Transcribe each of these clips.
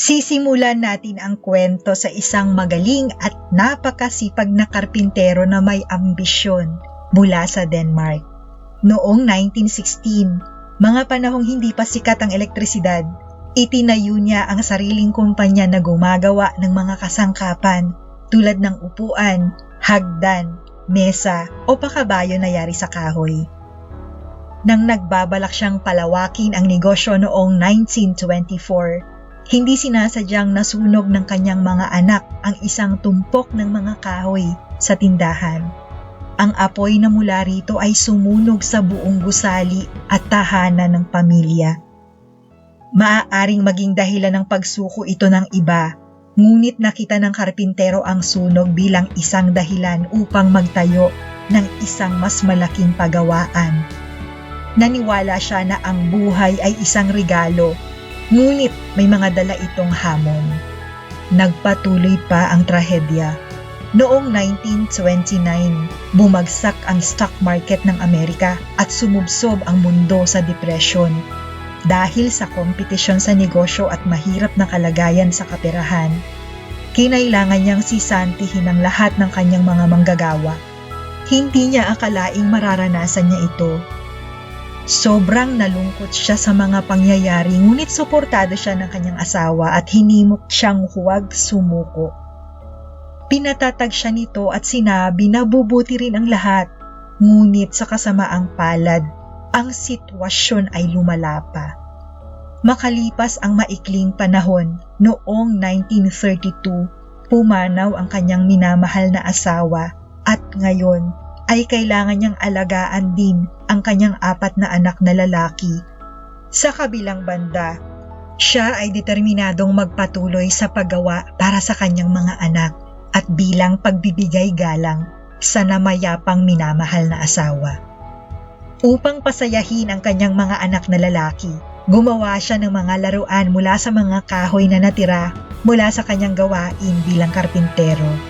Sisimulan natin ang kwento sa isang magaling at napakasipag na karpintero na may ambisyon mula sa Denmark. Noong 1916, mga panahong hindi pa sikat ang elektrisidad, itinayo niya ang sariling kumpanya na gumagawa ng mga kasangkapan tulad ng upuan, hagdan, mesa o pakabayo na yari sa kahoy. Nang nagbabalak siyang palawakin ang negosyo noong 1924, hindi sinasadyang nasunog ng kanyang mga anak ang isang tumpok ng mga kahoy sa tindahan. Ang apoy na mula rito ay sumunog sa buong gusali at tahanan ng pamilya. Maaaring maging dahilan ng pagsuko ito ng iba, ngunit nakita ng karpintero ang sunog bilang isang dahilan upang magtayo ng isang mas malaking pagawaan. Naniwala siya na ang buhay ay isang regalo Ngunit may mga dala itong hamon. Nagpatuloy pa ang trahedya. Noong 1929, bumagsak ang stock market ng Amerika at sumubsob ang mundo sa depresyon. Dahil sa kompetisyon sa negosyo at mahirap na kalagayan sa kaperahan, kinailangan niyang sisantihin ang lahat ng kanyang mga manggagawa. Hindi niya akalaing mararanasan niya ito Sobrang nalungkot siya sa mga pangyayari ngunit suportado siya ng kanyang asawa at hinimok siyang huwag sumuko. Pinatatag siya nito at sinabi na bubuti rin ang lahat. Ngunit sa kasamaang palad, ang sitwasyon ay lumala pa. Makalipas ang maikling panahon, noong 1932, pumanaw ang kanyang minamahal na asawa at ngayon ay kailangan niyang alagaan din ang kanyang apat na anak na lalaki. Sa kabilang banda, siya ay determinadong magpatuloy sa paggawa para sa kanyang mga anak at bilang pagbibigay galang sa namayapang minamahal na asawa. Upang pasayahin ang kanyang mga anak na lalaki, gumawa siya ng mga laruan mula sa mga kahoy na natira mula sa kanyang gawain bilang karpintero.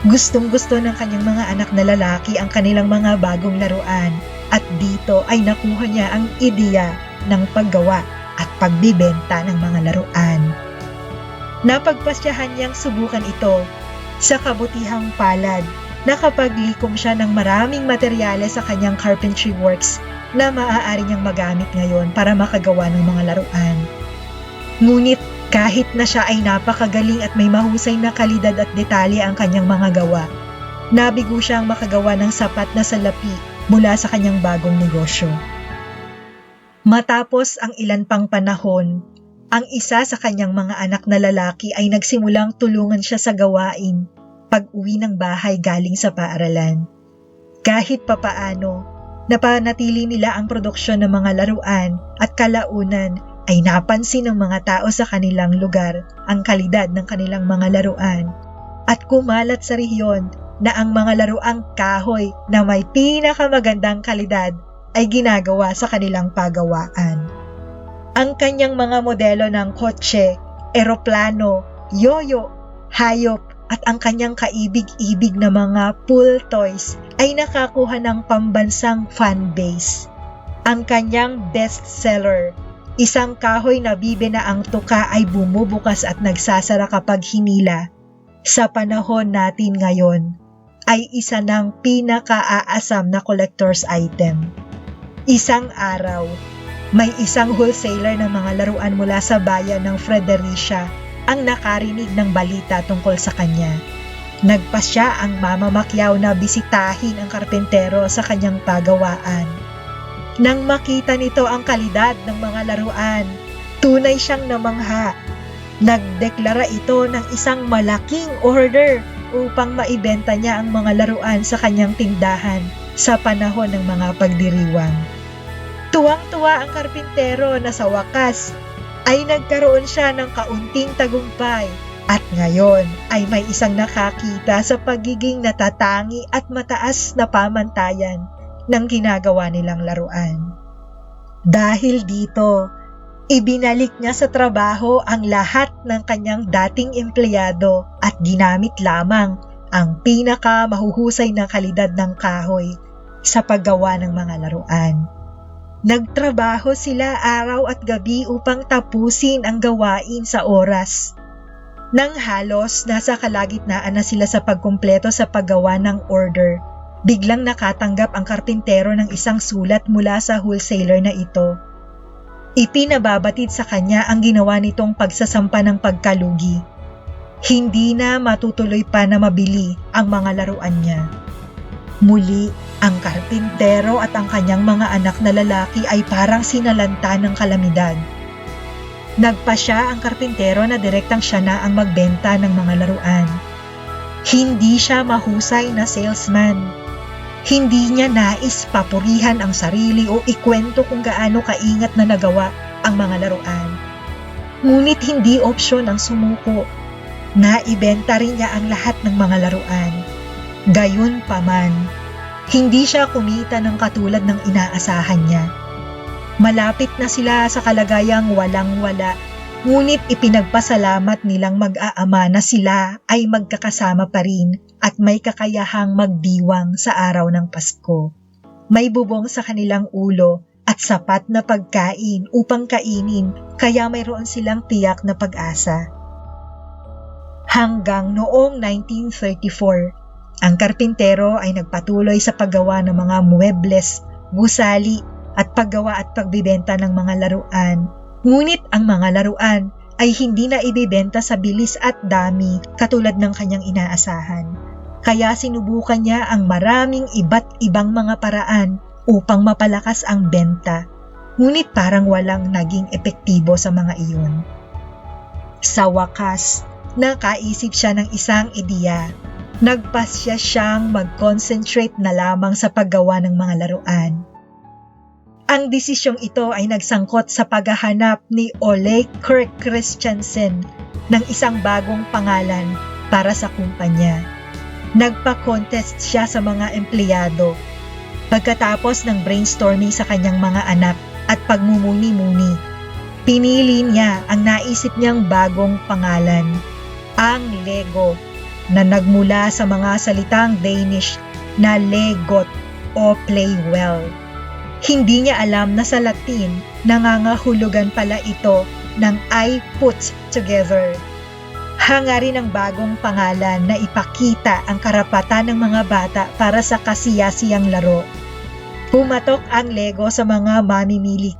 Gustong gusto ng kanyang mga anak na lalaki ang kanilang mga bagong laruan at dito ay nakuha niya ang ideya ng paggawa at pagbibenta ng mga laruan. Napagpasyahan niyang subukan ito sa kabutihang palad nakapaglikom siya ng maraming materyales sa kanyang carpentry works na maaari niyang magamit ngayon para makagawa ng mga laruan. Ngunit kahit na siya ay napakagaling at may mahusay na kalidad at detalye ang kanyang mga gawa, nabigo siyang makagawa ng sapat na salapi mula sa kanyang bagong negosyo. Matapos ang ilan pang panahon, ang isa sa kanyang mga anak na lalaki ay nagsimulang tulungan siya sa gawain pag uwi ng bahay galing sa paaralan. Kahit papaano, napanatili nila ang produksyon ng mga laruan at kalaunan ay napansin ng mga tao sa kanilang lugar ang kalidad ng kanilang mga laruan at kumalat sa rehiyon na ang mga laruang kahoy na may pinakamagandang kalidad ay ginagawa sa kanilang pagawaan. Ang kanyang mga modelo ng kotse, eroplano, yoyo, hayop at ang kanyang kaibig-ibig na mga pool toys ay nakakuha ng pambansang fan base. Ang kanyang bestseller Isang kahoy na bibe na ang tuka ay bumubukas at nagsasara kapag hinila. Sa panahon natin ngayon, ay isa ng pinakaaasam na collector's item. Isang araw, may isang wholesaler ng mga laruan mula sa bayan ng Fredericia ang nakarinig ng balita tungkol sa kanya. Nagpasya ang mama Macquiao na bisitahin ang karpentero sa kanyang pagawaan nang makita nito ang kalidad ng mga laruan, tunay siyang namangha. Nagdeklara ito ng isang malaking order upang maibenta niya ang mga laruan sa kanyang tindahan sa panahon ng mga pagdiriwang. Tuwang-tuwa ang karpintero na sa wakas ay nagkaroon siya ng kaunting tagumpay at ngayon ay may isang nakakita sa pagiging natatangi at mataas na pamantayan ng ginagawa nilang laruan. Dahil dito, ibinalik niya sa trabaho ang lahat ng kanyang dating empleyado at ginamit lamang ang pinaka mahuhusay na kalidad ng kahoy sa paggawa ng mga laruan. Nagtrabaho sila araw at gabi upang tapusin ang gawain sa oras. Nang halos nasa kalagitnaan na sila sa pagkumpleto sa paggawa ng order, biglang nakatanggap ang karpintero ng isang sulat mula sa wholesaler na ito. Ipinababatid sa kanya ang ginawa nitong pagsasampa ng pagkalugi. Hindi na matutuloy pa na mabili ang mga laruan niya. Muli, ang karpintero at ang kanyang mga anak na lalaki ay parang sinalanta ng kalamidad. Nagpa siya ang karpintero na direktang siya na ang magbenta ng mga laruan. Hindi siya mahusay na salesman. Hindi niya nais papurihan ang sarili o ikwento kung gaano kaingat na nagawa ang mga laruan. Ngunit hindi opsyon ang sumuko. Naibenta rin niya ang lahat ng mga laruan. Gayon pa man, hindi siya kumita ng katulad ng inaasahan niya. Malapit na sila sa kalagayang walang-wala, ngunit ipinagpasalamat nilang mag-aama na sila ay magkakasama pa rin at may kakayahang magdiwang sa araw ng Pasko. May bubong sa kanilang ulo at sapat na pagkain upang kainin kaya mayroon silang tiyak na pag-asa. Hanggang noong 1934, ang karpintero ay nagpatuloy sa paggawa ng mga muebles, gusali at paggawa at pagbibenta ng mga laruan. Ngunit ang mga laruan ay hindi na ibibenta sa bilis at dami katulad ng kanyang inaasahan. Kaya sinubukan niya ang maraming iba't ibang mga paraan upang mapalakas ang benta. Ngunit parang walang naging epektibo sa mga iyon. Sa wakas, nakaisip siya ng isang ideya. Nagpasya siyang mag-concentrate na lamang sa paggawa ng mga laruan. Ang desisyong ito ay nagsangkot sa paghahanap ni Ole Kirk Christensen ng isang bagong pangalan para sa kumpanya. Nagpa-contest siya sa mga empleyado. Pagkatapos ng brainstorming sa kanyang mga anak at pagmumuni-muni, pinili niya ang naisip niyang bagong pangalan, ang Lego, na nagmula sa mga salitang Danish na legot o play well. Hindi niya alam na sa Latin, nangangahulugan pala ito ng I put together. Hangarin ang bagong pangalan na ipakita ang karapatan ng mga bata para sa kasiyasiyang laro. Pumatok ang Lego sa mga mamimili.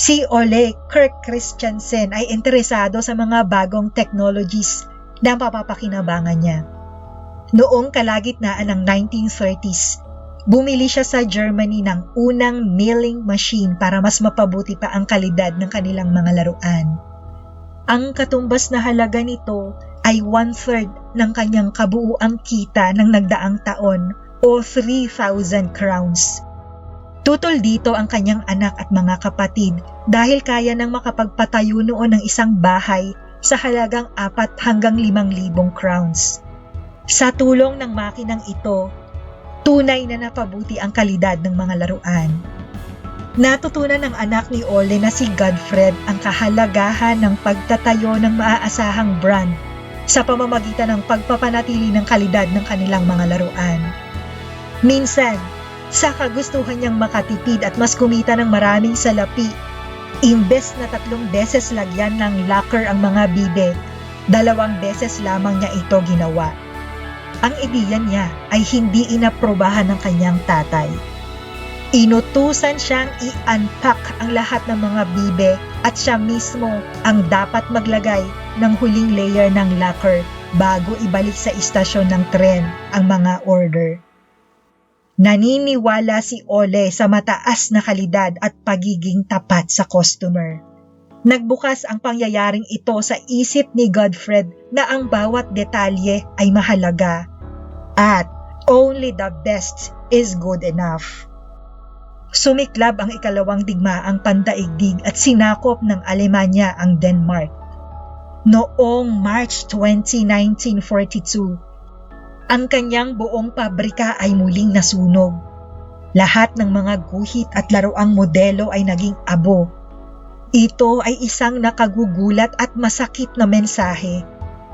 Si Ole Kirk Christensen ay interesado sa mga bagong technologies na mapapakinabangan niya. Noong kalagitnaan ng 1930s, Bumili siya sa Germany ng unang milling machine para mas mapabuti pa ang kalidad ng kanilang mga laruan. Ang katumbas na halaga nito ay one-third ng kanyang kabuuang kita ng nagdaang taon o 3,000 crowns. Tutol dito ang kanyang anak at mga kapatid dahil kaya nang makapagpatayo noon ng isang bahay sa halagang 4 hanggang 5,000 crowns. Sa tulong ng makinang ito, tunay na napabuti ang kalidad ng mga laruan. Natutunan ng anak ni Ole na si Godfred ang kahalagahan ng pagtatayo ng maaasahang brand sa pamamagitan ng pagpapanatili ng kalidad ng kanilang mga laruan. Minsan, sa kagustuhan niyang makatipid at mas kumita ng maraming salapi, imbes na tatlong beses lagyan ng locker ang mga bibe, dalawang beses lamang niya ito ginawa. Ang ideya niya ay hindi inaprobahan ng kanyang tatay. Inutusan siyang i-unpack ang lahat ng mga bibe at siya mismo ang dapat maglagay ng huling layer ng lacquer bago ibalik sa istasyon ng tren ang mga order. Naniniwala si Ole sa mataas na kalidad at pagiging tapat sa customer. Nagbukas ang pangyayaring ito sa isip ni Godfred na ang bawat detalye ay mahalaga at only the best is good enough. Sumiklab ang ikalawang digmaang pandaigdig at sinakop ng Alemanya ang Denmark. Noong March 20, 1942, ang kanyang buong pabrika ay muling nasunog. Lahat ng mga guhit at laruang modelo ay naging abo ito ay isang nakagugulat at masakit na mensahe.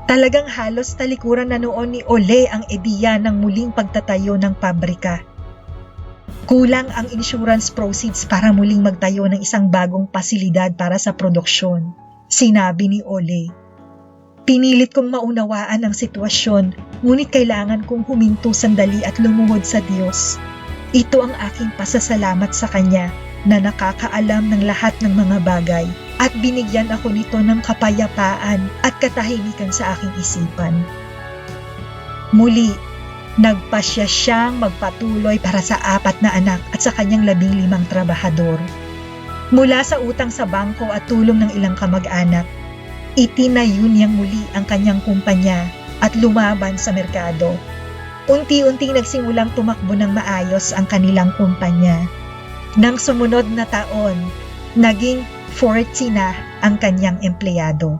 Talagang halos talikuran na noon ni Ole ang ideya ng muling pagtatayo ng pabrika. Kulang ang insurance proceeds para muling magtayo ng isang bagong pasilidad para sa produksyon, sinabi ni Ole. Pinilit kong maunawaan ang sitwasyon, ngunit kailangan kong huminto sandali at lumuhod sa Diyos. Ito ang aking pasasalamat sa Kanya na nakakaalam ng lahat ng mga bagay at binigyan ako nito ng kapayapaan at katahimikan sa aking isipan. Muli, nagpasya siyang magpatuloy para sa apat na anak at sa kanyang labing limang trabahador. Mula sa utang sa bangko at tulong ng ilang kamag-anak, itinayo niyang muli ang kanyang kumpanya at lumaban sa merkado. Unti-unting nagsimulang tumakbo ng maayos ang kanilang kumpanya. Nang sumunod na taon, naging 40 na ang kanyang empleyado.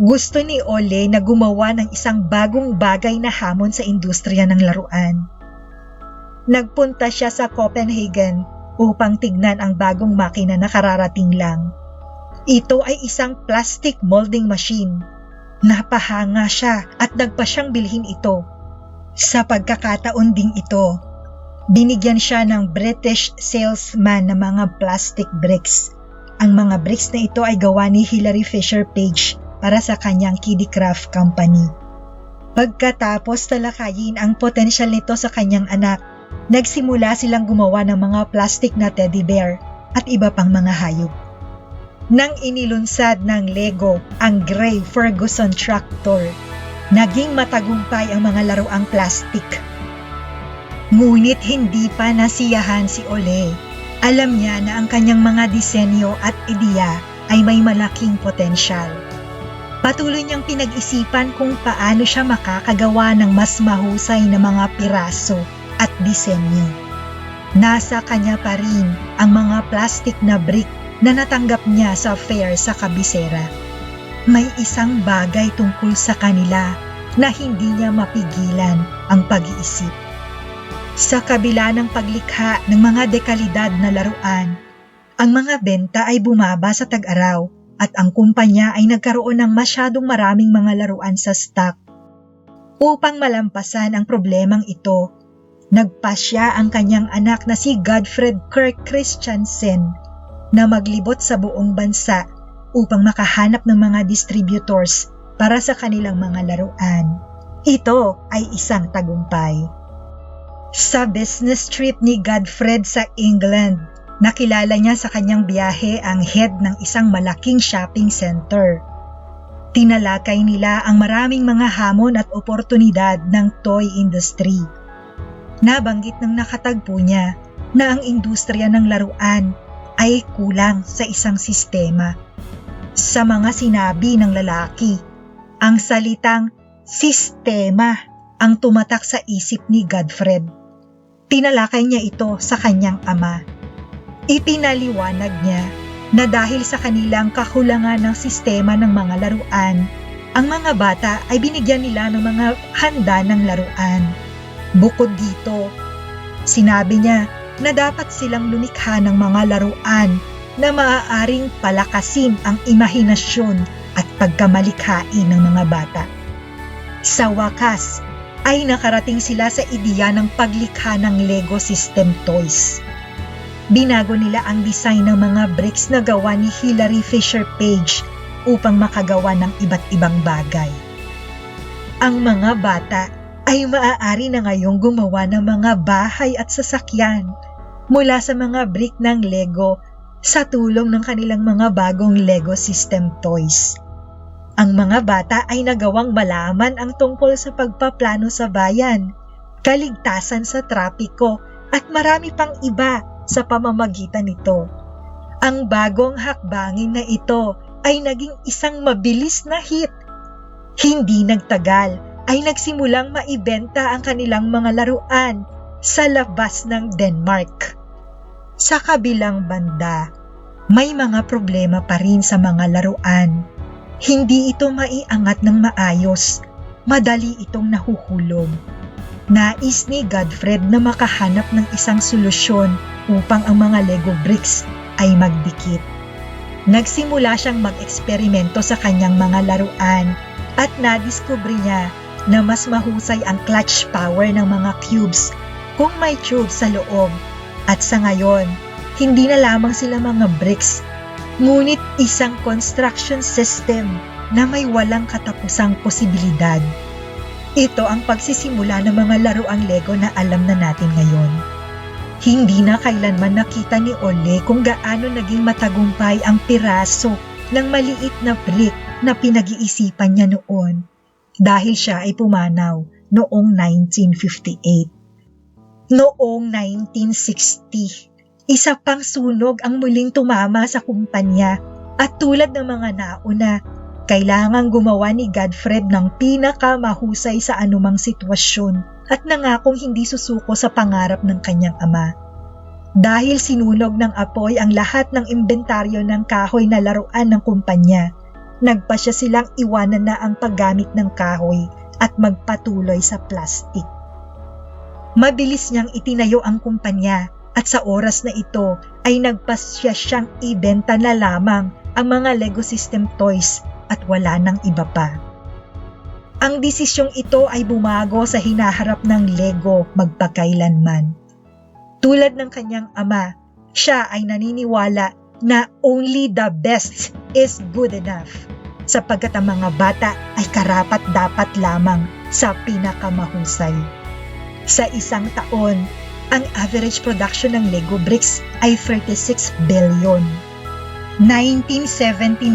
Gusto ni Ole na gumawa ng isang bagong bagay na hamon sa industriya ng laruan. Nagpunta siya sa Copenhagen upang tignan ang bagong makina na kararating lang. Ito ay isang plastic molding machine. Napahanga siya at nagpa siyang bilhin ito. Sa pagkakataon ding ito, binigyan siya ng British salesman ng mga plastic bricks. Ang mga bricks na ito ay gawa ni Hilary Fisher Page para sa kanyang Kiddycraft Company. Pagkatapos talakayin ang potensyal nito sa kanyang anak, nagsimula silang gumawa ng mga plastic na teddy bear at iba pang mga hayop. Nang inilunsad ng Lego ang Gray Ferguson Tractor, naging matagumpay ang mga laruang plastic. Ngunit hindi pa nasiyahan si Ole. Alam niya na ang kanyang mga disenyo at ideya ay may malaking potensyal. Patuloy niyang pinag-isipan kung paano siya makakagawa ng mas mahusay na mga piraso at disenyo. Nasa kanya pa rin ang mga plastic na brick na natanggap niya sa fair sa kabisera. May isang bagay tungkol sa kanila na hindi niya mapigilan ang pag-iisip. Sa kabila ng paglikha ng mga dekalidad na laruan, ang mga benta ay bumaba sa tag-araw at ang kumpanya ay nagkaroon ng masyadong maraming mga laruan sa stock. Upang malampasan ang problemang ito, nagpasya ang kanyang anak na si Godfred Kirk Christiansen na maglibot sa buong bansa upang makahanap ng mga distributors para sa kanilang mga laruan. Ito ay isang tagumpay. Sa business trip ni Godfred sa England, nakilala niya sa kanyang biyahe ang head ng isang malaking shopping center. Tinalakay nila ang maraming mga hamon at oportunidad ng toy industry. Nabanggit ng nakatagpo niya na ang industriya ng laruan ay kulang sa isang sistema. Sa mga sinabi ng lalaki, ang salitang sistema ang tumatak sa isip ni Godfred. Tinalakay niya ito sa kanyang ama. Ipinaliwanag niya na dahil sa kanilang kakulangan ng sistema ng mga laruan, ang mga bata ay binigyan nila ng mga handa ng laruan. Bukod dito, sinabi niya na dapat silang lumikha ng mga laruan na maaaring palakasin ang imahinasyon at pagkamalikhain ng mga bata. Sa wakas, ay nakarating sila sa ideya ng paglikha ng Lego System Toys. Binago nila ang design ng mga bricks na gawa ni Hilary Fisher Page upang makagawa ng iba't ibang bagay. Ang mga bata ay maaari na ngayong gumawa ng mga bahay at sasakyan mula sa mga brick ng Lego sa tulong ng kanilang mga bagong Lego System Toys. Ang mga bata ay nagawang malaman ang tungkol sa pagpaplano sa bayan, kaligtasan sa trapiko at marami pang iba sa pamamagitan nito. Ang bagong hakbangin na ito ay naging isang mabilis na hit. Hindi nagtagal ay nagsimulang maibenta ang kanilang mga laruan sa labas ng Denmark. Sa kabilang banda, may mga problema pa rin sa mga laruan. Hindi ito maiangat ng maayos, madali itong nahuhulog. Nais ni Godfred na makahanap ng isang solusyon upang ang mga Lego bricks ay magdikit. Nagsimula siyang mag-eksperimento sa kanyang mga laruan at nadiskubre niya na mas mahusay ang clutch power ng mga cubes kung may tube sa loob At sa ngayon, hindi na lamang sila mga bricks, ngunit isang construction system na may walang katapusang posibilidad. Ito ang pagsisimula ng mga laruang Lego na alam na natin ngayon. Hindi na kailanman nakita ni Ole kung gaano naging matagumpay ang piraso ng maliit na brick na pinag-iisipan niya noon dahil siya ay pumanaw noong 1958. Noong 1960, isa pang sunog ang muling tumama sa kumpanya at tulad ng mga nauna, kailangang gumawa ni Godfred ng pinakamahusay sa anumang sitwasyon at nangakong hindi susuko sa pangarap ng kanyang ama. Dahil sinunog ng apoy ang lahat ng inventaryo ng kahoy na laruan ng kumpanya, nagpa siya silang iwanan na ang paggamit ng kahoy at magpatuloy sa plastic. Mabilis niyang itinayo ang kumpanya at sa oras na ito ay nagpasya siyang ibenta na lamang ang mga Lego System toys at wala nang iba pa. Ang desisyong ito ay bumago sa hinaharap ng Lego magpakailanman. Tulad ng kanyang ama, siya ay naniniwala na only the best is good enough sapagkat ang mga bata ay karapat dapat lamang sa pinakamahusay. Sa isang taon, ang average production ng Lego bricks ay 36 billion. 1979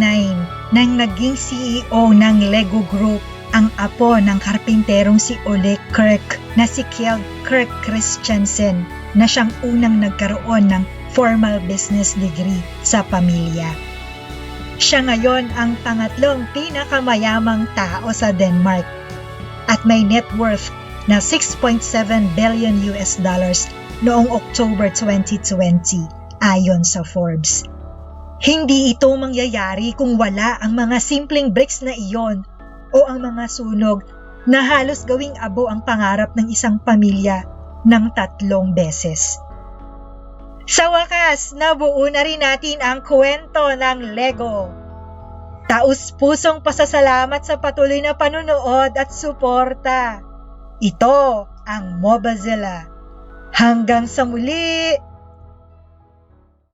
nang naging CEO ng Lego Group ang apo ng karpinterong si Ole Kirk na si Kjell Kirk Christiansen na siyang unang nagkaroon ng formal business degree sa pamilya. Siya ngayon ang pangatlong pinakamayamang tao sa Denmark at may net worth na 6.7 billion US dollars noong October 2020 ayon sa Forbes. Hindi ito mangyayari kung wala ang mga simpleng bricks na iyon o ang mga sunog na halos gawing abo ang pangarap ng isang pamilya ng tatlong beses. Sa wakas, nabuo na rin natin ang kwento ng Lego. Taus pusong pasasalamat sa patuloy na panunood at suporta. Ito ang Mobazilla. Hanggang sa muli!